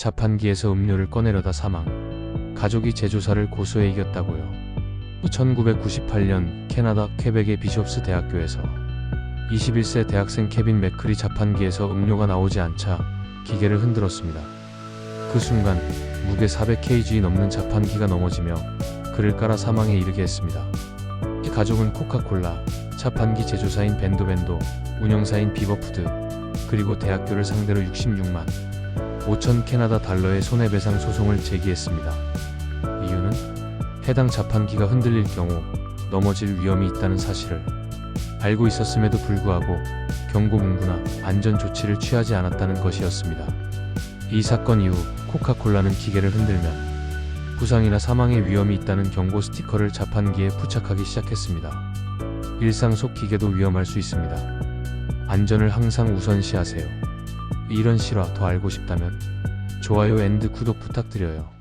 자판기에서 음료를 꺼내려다 사망. 가족이 제조사를 고소해 이겼다고요. 1998년 캐나다 퀘벡의 비숍스 대학교에서 21세 대학생 케빈 맥클이 자판기에서 음료가 나오지 않자 기계를 흔들었습니다. 그 순간 무게 400kg 넘는 자판기가 넘어지며 그를 깔아 사망에 이르게 했습니다. 이 가족은 코카콜라, 자판기 제조사인 벤도벤도, 운영사인 비버푸드, 그리고 대학교를 상대로 66만 5천 캐나다 달러의 손해배상 소송을 제기했습니다. 이유는 해당 자판기가 흔들릴 경우 넘어질 위험이 있다는 사실을 알고 있었음에도 불구하고 경고 문구나 안전 조치를 취하지 않았다는 것이었습니다. 이 사건 이후 코카콜라는 기계를 흔들면 부상이나 사망의 위험이 있다는 경고 스티커를 자판기에 부착하기 시작했습니다. 일상 속 기계도 위험할 수 있습니다. 안전을 항상 우선시하세요. 이런 실화 더 알고 싶다면 좋아요 앤드 구독 부탁드려요.